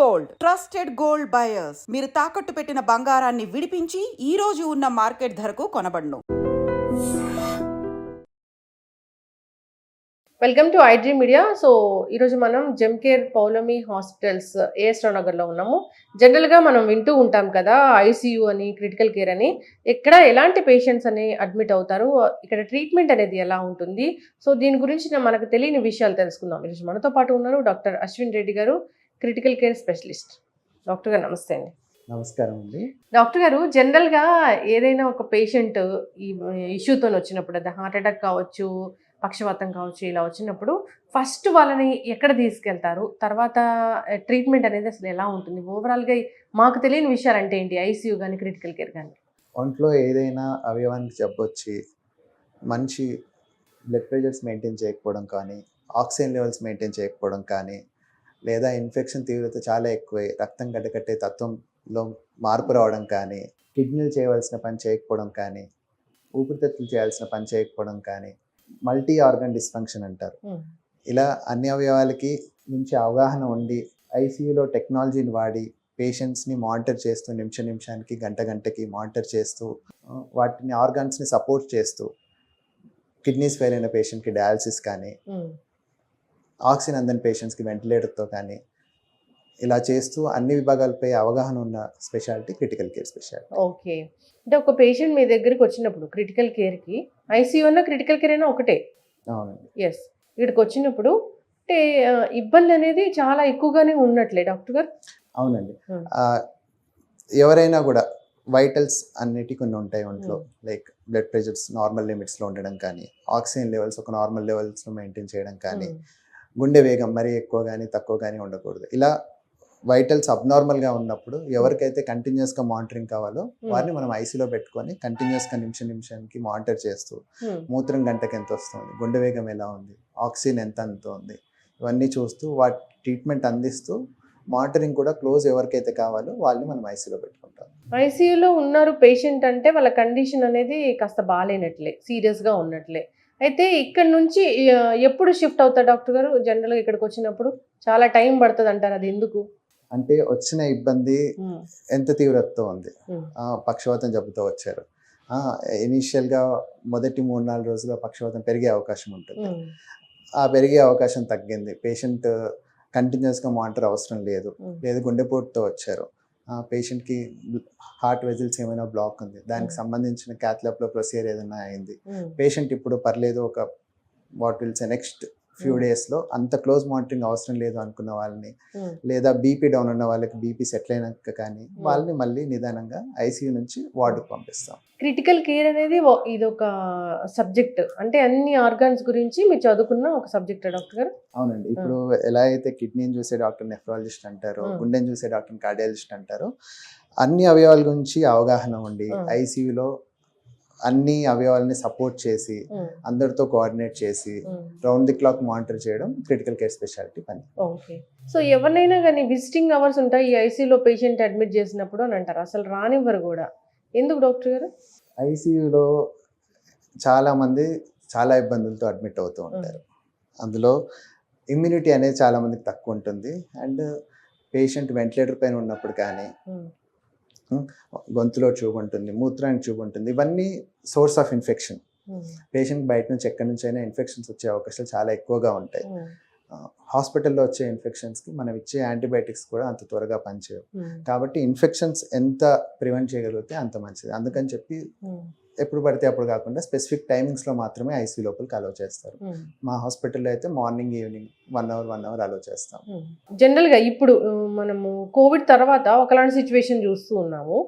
Gold. Trusted gold buyers. మీరు తాకట్టు పెట్టిన బంగారాన్ని విడిపించి ఈ రోజు ఉన్న మార్కెట్ ధరకు కొనబడును. Welcome to iDream media so ఈరోజు మనం జెమ్కేర్ పౌలమి హాస్పిటల్స్ ఏఎస్ రావు నగర్లో ఉన్నాము. జనరల్గా మనం వింటూ ఉంటాం కదా ఐసీయూ అని క్రిటికల్ కేర్ అని. ఎక్కడ ఎలాంటి పేషెంట్స్ అని అడ్మిట్ అవుతారు? ఇక్కడ ట్రీట్మెంట్ అనేది ఎలా ఉంటుంది? సో దీని గురించి మనకు తెలియని విషయాలు తెలుసుకుందాం. ఈరోజు మనతో పాటు ఉన్నారు డాక్టర్ అశ్విన్ రెడ్డి గారు క్రిటికల్ కేర్ స్పెషలిస్ట్. డాక్టర్ గారు నమస్తే అండి. నమస్కారం అండి. డాక్టర్ గారు జనరల్గా ఏదైనా ఒక పేషెంట్ ఈ ఇష్యూతో వచ్చినప్పుడు అది హార్ట్ అటాక్ కావచ్చు పక్షవాతం కావచ్చు ఇలా వచ్చినప్పుడు ఫస్ట్ వాళ్ళని ఎక్కడ తీసుకెళ్తారు? తర్వాత ట్రీట్మెంట్ అనేది అసలు ఎలా ఉంటుంది? ఓవరాల్గా మాకు తెలియని విషయాలు అంటే ఏంటి? ఐసీయూ కానీ క్రిటికల్ కేర్ కానీ ఒంట్లో ఏదైనా అవయవానికి జబ్బు వచ్చి మంచి బ్లడ్ ప్రెషర్స్ మెయింటైన్ చేయకపోవడం కానీ ఆక్సిజన్ లెవెల్స్ మెయింటైన్ చేయకపోవడం కానీ లేదా ఇన్ఫెక్షన్ తీవ్రత చాలా ఎక్కువై రక్తం గడ్డకట్టే తత్వంలో మార్పు రావడం కానీ కిడ్నీలు చేయవలసిన పని చేయకపోవడం కానీ ఊపిరితిత్తులు చేయాల్సిన పని చేయకపోవడం కానీ మల్టీ ఆర్గన్ డిస్ఫంక్షన్ అంటారు. ఇలా అన్ని అవయవాలకి నుంచి అవగాహన ఉండి ఐసీయూలో టెక్నాలజీని వాడి పేషెంట్స్ని మానిటర్ చేస్తూ నిమిష నిమిషానికి గంట గంటకి మానిటర్ చేస్తూ వాటిని ఆర్గాన్స్ని సపోర్ట్ చేస్తూ కిడ్నీస్ ఫెయిల్ అయిన పేషెంట్కి డయాలసిస్ కానీ ఆక్సిజన్ అందని పేషెంట్స్కి వెంటిలేటర్తో కానీ ఇలా చేస్తూ అన్ని విభాగాలపై అవగాహన ఉన్న speciality critical care speciality okay అంటే ఒక పేషెంట్ మీ దగ్గరికి వచ్చినప్పుడు క్రిటికల్ కేర్కి ఐసీయూ అన్న క్రిటికల్ కేర్ అయినా ఒకటే? అవునండి. ఎస్ ఇక్కడికి వచ్చినప్పుడు అంటే ఇబ్బంది అనేది చాలా ఎక్కువగానే ఉన్నట్లే డాక్టర్ గారు? అవునండి. Hmm. ఎవరైనా కూడా వైటల్స్ అన్నిటి కొన్ని ఉంటాయి ఒంట్లో. లైక్ బ్లడ్ ప్రెషర్స్ నార్మల్ లిమిట్స్లో ఉండడం కానీ ఆక్సిజన్ లెవెల్స్ ఒక నార్మల్ లెవెల్స్లో మెయింటైన్ చేయడం కానీ గుండె వేగం మరీ ఎక్కువ కానీ తక్కువ కానీ ఉండకూడదు. ఇలా వైటల్స్ అబ్నార్మల్గా ఉన్నప్పుడు ఎవరికైతే కంటిన్యూస్గా మానిటరింగ్ కావాలో వారిని మనం ఐసీలో పెట్టుకొని కంటిన్యూస్గా నిమిషం నిమిషానికి మానిటర్ చేస్తూ మూత్రం గంటకి ఎంత వస్తుంది గుండె వేగం ఎలా ఉంది ఆక్సిజన్ ఎంత అంత ఉంది ఇవన్నీ చూస్తూ వాటి ట్రీట్మెంట్ అందిస్తూ మానిటరింగ్ కూడా క్లోజ్ ఎవరికైతే కావాలో వాళ్ళని మనం ఐసీలో పెట్టుకుంటాం. ఐసీయూలో ఉన్నారు పేషెంట్ అంటే వాళ్ళ కండిషన్ అనేది కాస్త బాగాలేనట్లే సీరియస్గా ఉన్నట్లే. అయితే ఇక్కడ నుంచి ఎప్పుడు షిఫ్ట్ అవుతారు డాక్టర్ గారు? జనరల్గా ఇక్కడికి వచ్చినప్పుడు చాలా టైం పడుతుంది అంటారు అది ఎందుకు? అంటే వచ్చిన ఇబ్బంది ఎంత తీవ్రతతో ఉంది. ఆ, పక్షవాతం జబ్బుతో వచ్చారు. ఇనీషియల్గా మొదటి మూడు నాలుగు రోజుల్లో పక్షవాతం పెరిగే అవకాశం ఉంటుంది. ఆ పెరిగే అవకాశం తగ్గింది. పేషెంట్ కంటిన్యూస్గా మానిటర్ అవసరం లేదు. లేదు గుండెపోటుతో వచ్చారు. పేషెంట్కి హార్ట్ వెజిల్స్ ఏమైనా బ్లాక్ ఉంది. దానికి Hmm. సంబంధించిన క్యాథ్లాప్లో ప్రొసీజర్ ఏదైనా అయింది. పేషెంట్ ఇప్పుడు పర్లేదు ఒక what wills next few Hmm. డేస్లో అంత క్లోజ్ మానిటరింగ్ అవసరం లేదు అనుకున్న వాళ్ళని. లేదా బీపీ డౌన్ ఉన్న వాళ్ళకి బీపీ సెటిల్ అయినాక కానీ వాళ్ళని మళ్ళీ నిదానంగా ఐసీయూ నుంచి వార్డుకు పంపిస్తాం. క్రిటికల్ కేర్ అనేది ఇది ఒక సబ్జెక్ట్ అంటే అన్ని ఆర్గాన్స్ గురించి మీరు చదువుకున్న ఒక సబ్జెక్ట్ డాక్టర్ గారు? అవునండి. ఇప్పుడు ఎలా అయితే కిడ్నీని చూసే డాక్టర్ నెఫ్రాలజిస్ట్ అంటారో Hmm. గుండెని చూసే డాక్టర్ కార్డియాలజిస్ట్ అంటారో అన్ని అవయవాల గురించి అవగాహన ఉండి Hmm. ఐసీయూలో అన్ని అవయవాలని సపోర్ట్ చేసి అందరితో కోఆర్డినేట్ చేసి రౌండ్ ది క్లాక్ మానిటర్ చేయడం క్రిటికల్ కేర్ స్పెషాలిటీ పని. ఓకే సో ఎవరినైనా కానీ విజిటింగ్ అవర్స్ ఉంటాయి ఈ ఐసీయూలో పేషెంట్ అడ్మిట్ చేసినప్పుడు అని అంటారు. అసలు రానివ్వరు కూడా. ఎందుకు డాక్టర్ గారు? ఐసీయూలో చాలా మంది చాలా ఇబ్బందులతో అడ్మిట్ అవుతూ ఉంటారు. అందులో ఇమ్యూనిటీ అనేది చాలా మందికి తక్కువ ఉంటుంది. అండ్ పేషెంట్ వెంటిలేటర్ పైన ఉన్నప్పుడు కానీ గొంతులో చూపు ఉంటుంది మూత్రానికి చూపు ఉంటుంది. ఇవన్నీ సోర్స్ ఆఫ్ ఇన్ఫెక్షన్ పేషెంట్ బయట నుంచి ఎక్కడి నుంచి అయినా ఇన్ఫెక్షన్స్ వచ్చే అవకాశాలు చాలా ఎక్కువగా ఉంటాయి. హాస్పిటల్లో వచ్చే ఇన్ఫెక్షన్స్కి మనం ఇచ్చే యాంటీబయాటిక్స్ కూడా అంత త్వరగా పనిచేయవు. కాబట్టి ఇన్ఫెక్షన్స్ ఎంత ప్రివెంట్ చేయగలిగితే అంత మంచిది. అందుకని చెప్పి ఎప్పుడు పడితే అప్పుడు కాకుండా స్పెసిఫిక్ టైమింగ్స్లో మాత్రమే ఐసీ లోపలికి అలౌ చేస్తారు. మా హాస్పిటల్లో అయితే morning evening one hour one hour allow చేస్తాం. జనరల్గా ఇప్పుడు మనము కోవిడ్ తర్వాత ఒకలాంటి సిచ్యువేషన్ చూస్తూ ఉన్నాము.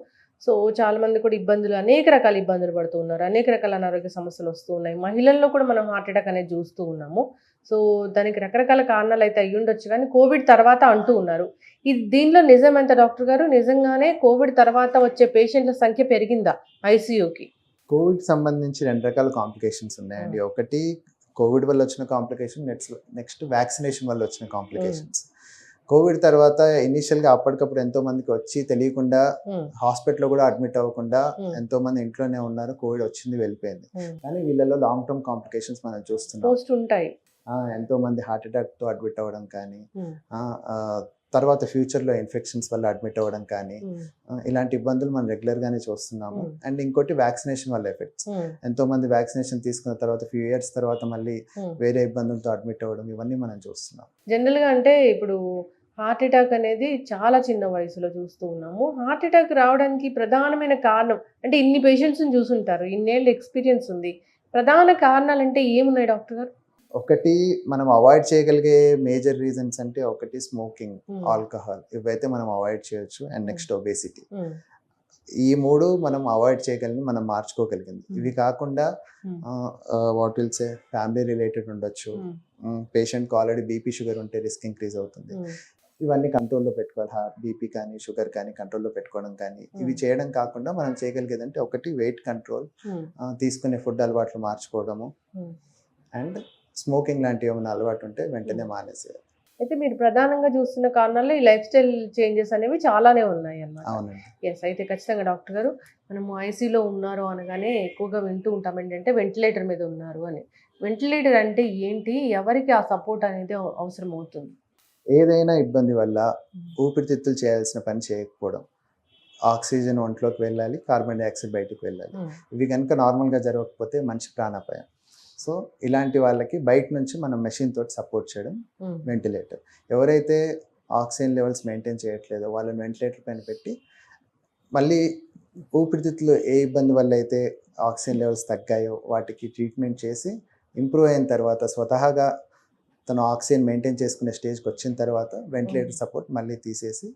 సో చాలా మంది కూడా ఇబ్బందులు అనేక రకాల ఇబ్బందులు పడుతూ ఉన్నారు. అనేక రకాల అనారోగ్య సమస్యలు వస్తూ ఉన్నాయి. మహిళల్లో కూడా మనం హార్ట్ అటాక్ అనేది చూస్తూ ఉన్నాము. సో దానికి రకరకాల కారణాలు అయితే అయ్యి ఉండొచ్చు కానీ కోవిడ్ తర్వాత అంటూ ఉన్నారు. ఇది దీనిలో నిజం ఎంత డాక్టర్ గారు? నిజంగానే కోవిడ్ తర్వాత వచ్చే పేషెంట్ల సంఖ్య పెరిగిందా ఐసీయూకి? కోవిడ్ సంబంధించి రెండు రకాల కాంప్లికేషన్స్ ఉన్నాయండి. ఒకటి కోవిడ్ వల్ల వచ్చిన కాంప్లికేషన్ నెక్స్ట్ నెక్స్ట్ వ్యాక్సినేషన్ వల్ల వచ్చిన కాంప్లికేషన్స్. కోవిడ్ తర్వాత ఇనిషియల్గా అప్పటికప్పుడు ఎంతో మందికి వచ్చి తెలియకుండా హాస్పిటల్లో కూడా అడ్మిట్ అవ్వకుండా. ఎంతో మంది ఇంట్లోనే ఉన్నారు కోవిడ్ వచ్చింది వెళ్ళిపోయింది. కానీ వీళ్ళలో లాంగ్ టర్మ్ కాంప్లికేషన్స్ మనం చూస్తున్నాం. ఎంతో మంది హార్ట్ అటాక్తో అడ్మిట్ అవ్వడం కానీ తర్వాత ఫ్యూచర్లో ఇన్ఫెక్షన్స్ వల్ల అడ్మిట్ అవ్వడం కానీ ఆ, ఇలాంటి ఇబ్బందులు మనం రెగ్యులర్గానే చూస్తున్నాము. Hmm. అండ్ ఇంకోటి వ్యాక్సినేషన్ వల్ల ఎఫెక్ట్స్ ఎంతో మంది వ్యాక్సినేషన్ తీసుకున్న తర్వాత ఫ్యూ ఇయర్స్ తర్వాత మళ్ళీ ఉమ్. వేరే ఇబ్బందులతో అడ్మిట్ అవ్వడం ఇవన్నీ మనం చూస్తున్నాం. జనరల్గా అంటే ఇప్పుడు హార్ట్ అటాక్ అనేది చాలా చిన్న వయసులో చూస్తూ ఉన్నాము. హార్ట్ అటాక్ రావడానికి ప్రధానమైన కారణం అంటే ఇన్ని పేషెంట్స్ చూసుంటారు ఇన్నేళ్ళు ఎక్స్పీరియన్స్ ఉంది. ప్రధాన కారణాలు అంటే ఏమున్నాయి డాక్టర్ గారు? ఒకటి మనం అవాయిడ్ చేయగలిగే మేజర్ రీజన్స్ అంటే ఒకటి స్మోకింగ్ ఉమ్, ఆల్కహాల్. ఇవైతే మనం అవాయిడ్ చేయొచ్చు. And next obesity. ఉమ్, ఈ మూడు మనం అవాయిడ్ చేయగలిగి మనం మార్చుకోగలిగింది. Hmm. ఇవి కాకుండా Hmm. What will say family related ఉండొచ్చు. పేషెంట్కి ఆల్రెడీ బీపీ షుగర్ ఉంటే రిస్క్ ఇంక్రీజ్ అవుతుంది. ఇవన్నీ కంట్రోల్లో పెట్టుకోవాలి. హార్ట్ బీపీ కానీ షుగర్ కానీ కంట్రోల్లో పెట్టుకోవడం కానీ ఇవి Hmm. చేయడం కాకుండా మనం చేయగలిగేది అంటే ఒకటి వెయిట్ కంట్రోల్ తీసుకునే ఫుడ్ అలవాట్లు మార్చుకోవడము. అండ్ స్మోకింగ్ లాంటి ఏమైనా అలవాటు ఉంటే వెంటనే మానేసేయాలి. అయితే మీరు ప్రధానంగా చూస్తున్న కారణాల్లో ఈ లైఫ్ స్టైల్ చేంజెస్ అనేవి చాలానే ఉన్నాయి అన్నమాట అవునండి. ఎస్ అయితే ఖచ్చితంగా డాక్టర్ గారు మనము ఐసీలో ఉన్నారు అనగానే ఎక్కువగా వింటూ ఉంటాం. ఏంటంటే వెంటిలేటర్ మీద ఉన్నారు అని. వెంటిలేటర్ అంటే ఏంటి? ఎవరికి ఆ సపోర్ట్ అనేది అవ- అవసరం అవుతుంది? ఏదైనా ఇబ్బంది వల్ల ఊపిరితిత్తులు చేయాల్సిన పని చేయకపోవడం ఆక్సిజన్ ఒంట్లోకి వెళ్ళాలి కార్బన్ డైఆక్సైడ్ బయటికి వెళ్ళాలి. ఇవి కనుక నార్మల్గా జరగకపోతే మంచి ప్రాణాపాయం. సో ఇలాంటి వాళ్ళకి బయట నుంచి మనం మెషిన్ తోటి సపోర్ట్ చేయడం వెంటిలేటర్ ఎవరైతే ఆక్సిజన్ లెవెల్స్ మెయింటైన్ చేయట్లేదో వాళ్ళని వెంటిలేటర్ పైన పెట్టి మళ్ళీ ఊపిరితిత్తులు ఏ ఇబ్బంది వల్ల అయితే ఆక్సిజన్ లెవెల్స్ తగ్గాయో వాటికి ట్రీట్మెంట్ చేసి ఇంప్రూవ్ అయిన తర్వాత స్వతహాగా తను ఆక్సిజన్ మెయింటైన్ చేసుకునే స్టేజ్కి వచ్చిన తర్వాత వెంటిలేటర్ సపోర్ట్ మళ్ళీ తీసేసి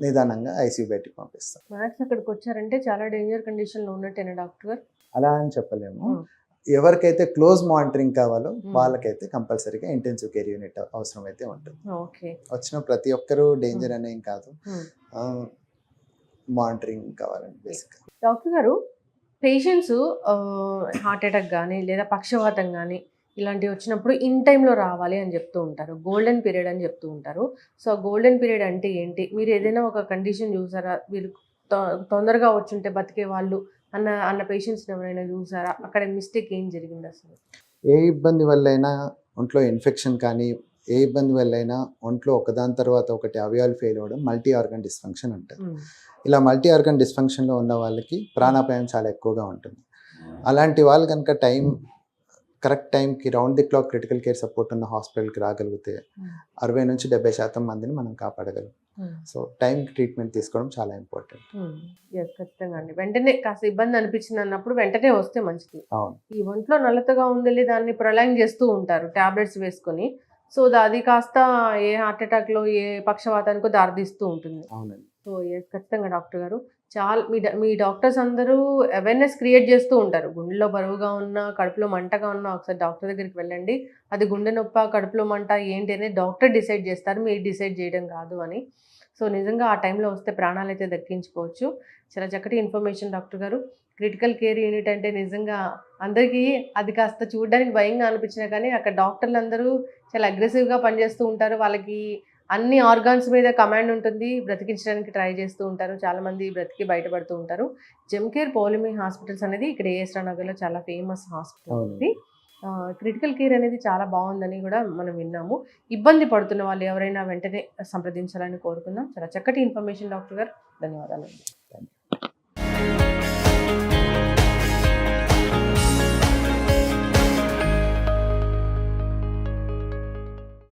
నిదానంగా ఐసీయూ బయటికి పంపిస్తాం. మ్యాక్స్ అక్కడికి వచ్చారంటే చాలా డేంజర్ కండిషన్లో ఉన్నట్టేనా డాక్టర్ అలా అని చెప్పలేము. Hmm. ఎవరికైతే క్లోజ్ మానిటరింగ్ కావాలో Hmm. వాళ్ళకైతే కంపల్సరీగా ఇంటెన్సివ్ కేర్ యూనిట్ అవసరం అయితే ఉంటుంది. ఓకే వచ్చిన ప్రతి ఒక్కరూ డేంజర్ Hmm. అనేం కాదు. Hmm. మానిటరింగ్ కావాలండి బేసిక్ డాక్టర్ గారు పేషెంట్స్ హార్ట్ అటాక్ కానీ లేదా పక్షవాతం కానీ ఇలాంటివి వచ్చినప్పుడు ఇన్ టైంలో రావాలి అని చెప్తూ ఉంటారు. గోల్డెన్ పీరియడ్ అని చెప్తూ ఉంటారు. సో గోల్డెన్ పీరియడ్ అంటే ఏంటి? మీరు ఏదైనా ఒక కండిషన్ చూసారా? వీళ్ళు తొ- తొందరగా వచ్చుంటే బతికే వాళ్ళు అన్న అన్న పేషెంట్స్ని ఎవరైనా చూసారా? అక్కడ మిస్టేక్ ఏం జరిగింది అసలు? ఏ ఇబ్బంది వల్లైనా ఒంట్లో ఇన్ఫెక్షన్ కానీ ఏ ఇబ్బంది వల్లైనా ఒంట్లో ఒకదాని తర్వాత ఒకటి అవయవాలు ఫెయిల్ అవ్వడం మల్టీ ఆర్గన్ డిస్ఫంక్షన్ అంటారు ఇలా మల్టీ ఆర్గన్ డిస్ఫంక్షన్లో ఉన్న వాళ్ళకి ప్రాణాపాయం చాలా ఎక్కువగా ఉంటుంది. అలాంటి వాళ్ళు కనుక టైం కరెక్ట్ టైంకి round the clock critical care support ఉన్న హాస్పిటల్కి రాగలిగితే. అరవై నుంచి డెబ్బై శాతం మందిని మనం కాపాడగలం. సో టైంకి ట్రీట్మెంట్ తీసుకోవడం చాలా ఇంపార్టెంట్ ఉమ్. Yes, ఖచ్చితంగా అండి. వెంటనే కాస్త ఇబ్బంది అనిపించింది అన్నప్పుడు వెంటనే వస్తే మంచిది. అవును. ఈ ఒంట్లో నల్లతగా ఉందని దాన్ని ప్రొలాంగ్ చేస్తూ ఉంటారు టాబ్లెట్స్ వేసుకొని. సో అది కాస్త ఏ హార్ట్ అటాక్లో ఏ పక్షవాతానికో దారితీస్తూ ఉంటుంది. అవునండి. సో ఎస్ ఖచ్చితంగా డాక్టర్ గారు. చాలా మీ మీ డాక్టర్స్ అందరూ అవేర్నెస్ క్రియేట్ చేస్తూ ఉంటారు. గుండెలో బరువుగా ఉన్నా కడుపులో మంటగా ఉన్నా ఒకసారి డాక్టర్ దగ్గరికి వెళ్ళండి. అది గుండె నొప్ప కడుపులో మంట ఏంటి అనేది డాక్టర్ డిసైడ్ చేస్తారు. మీరు డిసైడ్ చేయడం కాదు అని. సో నిజంగా ఆ టైంలో వస్తే ప్రాణాలు అయితే దక్కించుకోవచ్చు. చాలా చక్కటి ఇన్ఫర్మేషన్ డాక్టర్ గారు. క్రిటికల్ కేర్ యూనిట్ అంటే నిజంగా అందరికీ అది కాస్త చూడడానికి భయంగా అనిపించినా కానీ అక్కడ డాక్టర్లు అందరూ చాలా అగ్రెసివ్గా పనిచేస్తూ ఉంటారు. వాళ్ళకి అన్ని ఆర్గాన్స్ మీద కమాండ్ ఉంటుంది. బ్రతికించడానికి ట్రై చేస్తూ ఉంటారు. చాలా మంది బ్రతికి బయటపడుతూ ఉంటారు. జెమ్కేర్ పోలిమి హాస్పిటల్స్ అనేది ఇక్కడ ఏఎస్రా నగర్లో చాలా ఫేమస్ హాస్పిటల్. ఉంది క్రిటికల్ కేర్ అనేది చాలా బాగుందని కూడా మనం విన్నాము. ఇబ్బంది పడుతున్న వాళ్ళు ఎవరైనా వెంటనే సంప్రదించాలని కోరుకుందాం. చాలా చక్కటి ఇన్ఫర్మేషన్ డాక్టర్ గారు. ధన్యవాదాలు.